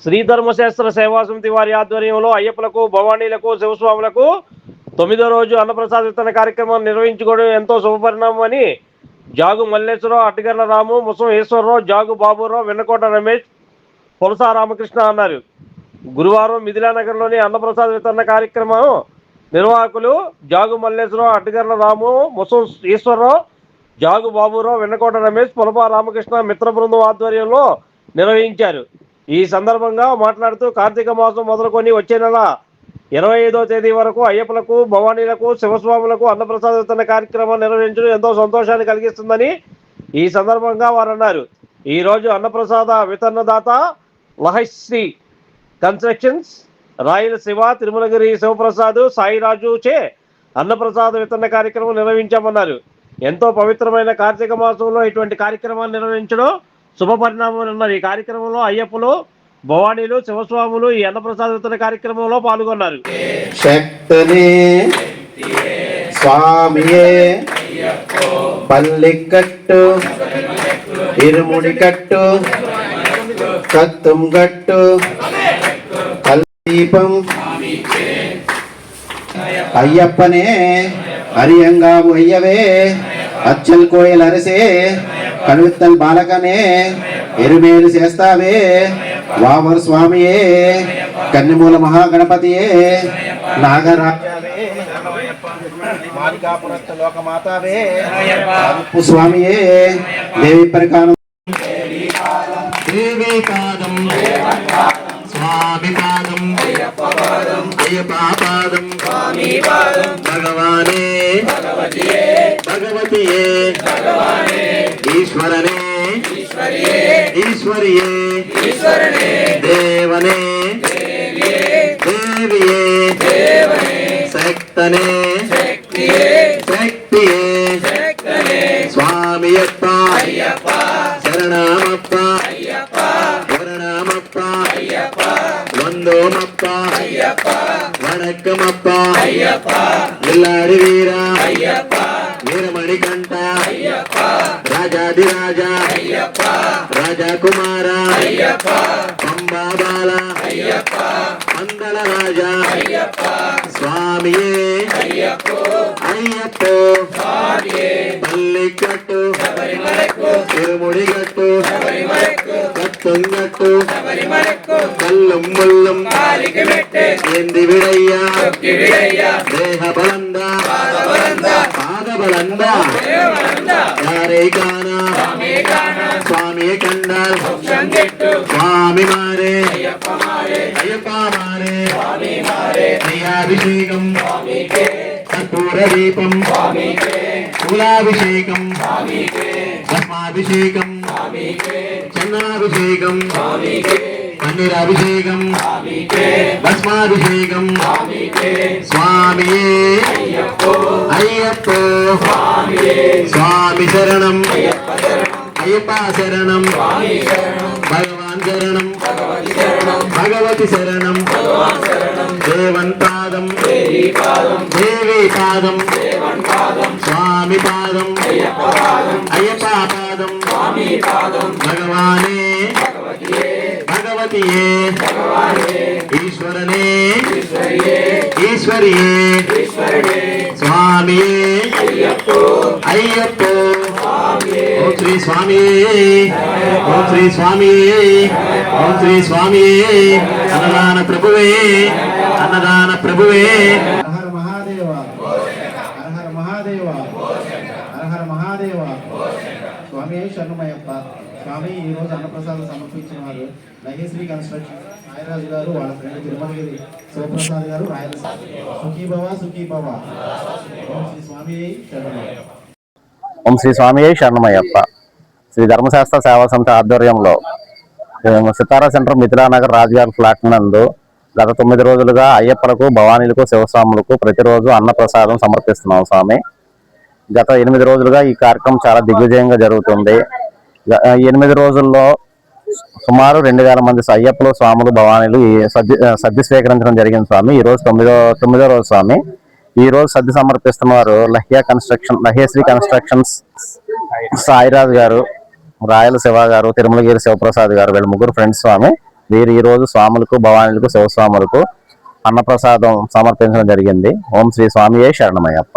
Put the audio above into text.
శ్రీ ధర్మశాస్త్ర సేవా సమితి వారి ఆధ్వర్యంలో అయ్యప్పలకు భవానీలకు శివస్వాములకు తొమ్మిదో రోజు అన్నప్రసాద విత్తన కార్యక్రమం నిర్వహించుకోవడం ఎంతో శుభపరిణామం అని జాగు మల్లేశ్వరరావు అట్టగర్ల రాము ముసం ఈశ్వరరావు జాగు బాబురావు వెన్నకోట రమేష్ పులసా రామకృష్ణ అన్నారు. గురువారం మిథిలానగర్లోని అన్నప్రసాద వితరణ కార్యక్రమం. నిర్వాహకులు జాగు మల్లేశ్వరరావు అడ్డగర్ల రాము ముసం ఈశ్వరరావు జాగు బాబురావు వెన్నకోట రమేష్ పులపా రామకృష్ణ మిత్ర బృందం ఆధ్వర్యంలో నిర్వహించారు. ఈ సందర్భంగా మాట్లాడుతూ కార్తీక మాసం మొదలుకొని వచ్చే నెల ఇరవై ఐదో తేదీ వరకు అయ్యప్పలకు భవానీలకు శివస్వాములకు అన్నప్రసాద వితరణ కార్యక్రమం నిర్వహించడం ఎంతో సంతోషాన్ని కలిగిస్తుందని ఈ సందర్భంగా వారు అన్నారు ఈ రోజు అన్నప్రసాద వితరణదాత లహశ్రీ కన్స్ట్రక్షన్స్ రాయల శివ తిరుమలగిరి శివప్రసాద్ సాయిరాజు చే అన్నప్రసాద వితరణ కార్యక్రమం నిర్వహించామన్నారు. ఎంతో పవిత్రమైన కార్తీక మాసంలో ఇటువంటి కార్యక్రమాన్ని నిర్వహించడం శుభ పరిణామం అన్నారు. ఈ కార్యక్రమంలో అయ్యప్పలు భవానీలు శివస్వాములు ఈ అన్నప్రసాద వితరణ కార్యక్రమంలో పాల్గొన్నారు. శక్తనే స్వామియే పల్లికట్టు ఇరుముడి కట్టు కత్తుం గట్టు దీపం అయ్యప్పనే అరియంగాము అయ్యవే అచ్చల్ కోయల్ అరసే కనువిత్తల్ బాలకనే ఎరుమేలు చేస్తావే వామర్ స్వామియే కన్నిమూల మహాగణపతియే నాగరాజావే మాలికాపురస్థ లోకమాతావే స్వామియే దేవి పరికారం దేవి పాదం స్వామి పాదం అయ్యప్ప పాదం భగవానే భగవతియే ఈశ్వరనే ఈశ్వరియే దేవనే దేవియే శక్తనే శక్తియే స్వామియప్ప வணக்கம் அப்பா எல்லாரும் வீரா வீரமணி கண்டா. ராஜாதி ராஜா ராஜா குமாரா பம்பா பாலா. மங்கள ராஜா சுவாமியே. ஐயப்போ. பள்ளி கட்டு திருமுடி கட்டு சொன்னட்டு கல்லும் முள்ளும் ஏந்தி விடையா. தேக பலந்தா. பாத பலந்தா. யாரை காணா? சுவாமியை குலாபிஷேகம். பத்மாபிஷேகம் చందనాభిషేకం పన్నీరాభిషేకం భస్మాభిషేకం స్వామియే అయ్యప్పో స్వామి శరణం అయ్యప్ప శరణం భగవాన్ శరణం భగవతి శరణం దేవన్ పాదం దేవి పాదం స్వామి పాదం అయ్యప్ప పాదం భగవానే భగవతియే ఈశ్వరనే ఈశ్వరియే స్వామియే అయ్యప్పో ఓం శ్రీ స్వామి ఓం శ్రీ స్వామి ఓం శ్రీ స్వామి అన్నదాన ప్రభువే అన్నదాన ప్రభువే. హర మహాదేవ హర మహాదేవ హర మహాదేవ స్వామి శరణమయ్యప్ప. కానీ ఈ రోజు అన్నప్రసాదం సమర్పించిన వారు లహేశ్రీ కన్స్ట్రక్షన్ నాయరాజు గారు వాళ్ళ ఫ్రెండ్ తిరుమలగిరి శివప్రసాద్ గారు రాయలసీమ సుఖీభవ సుఖీభవ ఓం శ్రీ స్వామి ఓం శ్రీ స్వామి శరణమయ్యప్ప. శ్రీ ధర్మశాస్త్ర సేవా సంస్థ ఆధ్వర్యంలో సితారా సెంటర్ మిథిలానగర్ రాజుగారి ఫ్లాట్ నందు గత తొమ్మిది రోజులుగా అయ్యప్పలకు భవానీలకు శివస్వాములకు ప్రతిరోజు అన్నప్రసాదం సమర్పిస్తున్నాం స్వామి. గత ఎనిమిది రోజులుగా ఈ కార్యక్రమం చాలా దిగ్విజయంగా జరుగుతుంది. ఎనిమిది రోజుల్లో సుమారు రెండు వేల మంది అయ్యప్పలు స్వాములు భవానీలు ఈ సద్ది సద్ది స్వీకరించడం జరిగింది స్వామి. ఈరోజు తొమ్మిదో తొమ్మిదో రోజు స్వామి. ఈ రోజు సద్ది సమర్పిస్తున్న వారు లహ్యా కన్స్ట్రక్షన్ లహ్యశ్రీ కన్స్ట్రక్షన్స్ సాయిరాజు గారు రాయల శివ గారు తిరుమలగిరి శివప్రసాద్ గారు వీళ్ళ ముగ్గురు ఫ్రెండ్స్ స్వామి. వీరు ఈ రోజు స్వాములకు భవానీలకు శివస్వాములకు అన్నప్రసాదం సమర్పించడం జరిగింది. ఓం శ్రీ స్వామియే శరణమయ్యప్ప.